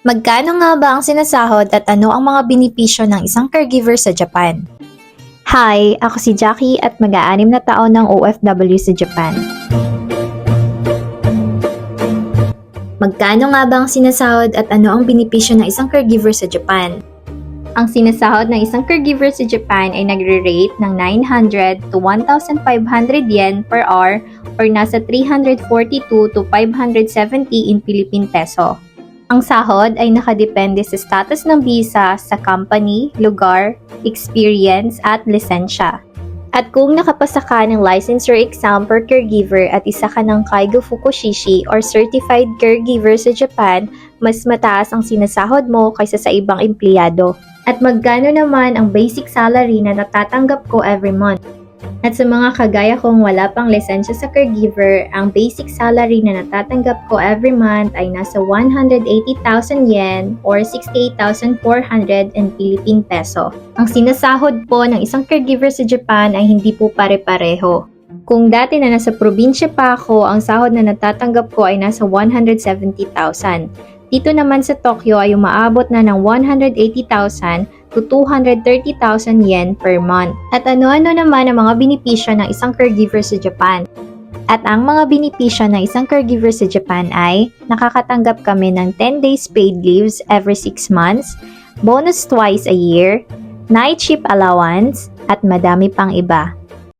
Magkano nga ba ang sinasahod at ano ang mga benepisyo ng isang caregiver sa Japan? Hi, ako si Jackie at mag-aanim na taon ng OFW sa Japan. Magkano nga ba ang sinasahod at ano ang benepisyo ng isang caregiver sa Japan? Ang sinasahod ng isang caregiver sa Japan ay nagre-rate ng 900 to 1,500 yen per hour or nasa 342 to 570 in Philippine peso. Ang sahod ay nakadepende sa status ng visa sa company, lugar, experience at lisensya. At kung nakapasa ka ng licensure exam per caregiver at isa ka ng Kaigo Fukushishi or Certified Caregiver sa Japan, mas mataas ang sinasahod mo kaysa sa ibang empleyado. At magkano naman ang basic salary na natatanggap ko every month? At sa mga kagaya kong wala pang lisensya sa caregiver, ang basic salary na natatanggap ko every month ay nasa 180,000 yen or 68,400 in Philippine peso. Ang sinasahod po ng isang caregiver sa Japan ay hindi po pare-pareho. Kung dati na nasa probinsya pa ako, ang sahod na natatanggap ko ay nasa 170,000. Dito naman sa Tokyo ay umaabot na ng 180,000 to 230,000 yen per month. At ano-ano naman ang mga benepisyo ng isang caregiver sa Japan? At ang mga benepisyo ng isang caregiver sa Japan ay nakakatanggap kami ng 10 days paid leaves every 6 months, bonus twice a year, night shift allowance, at madami pang iba.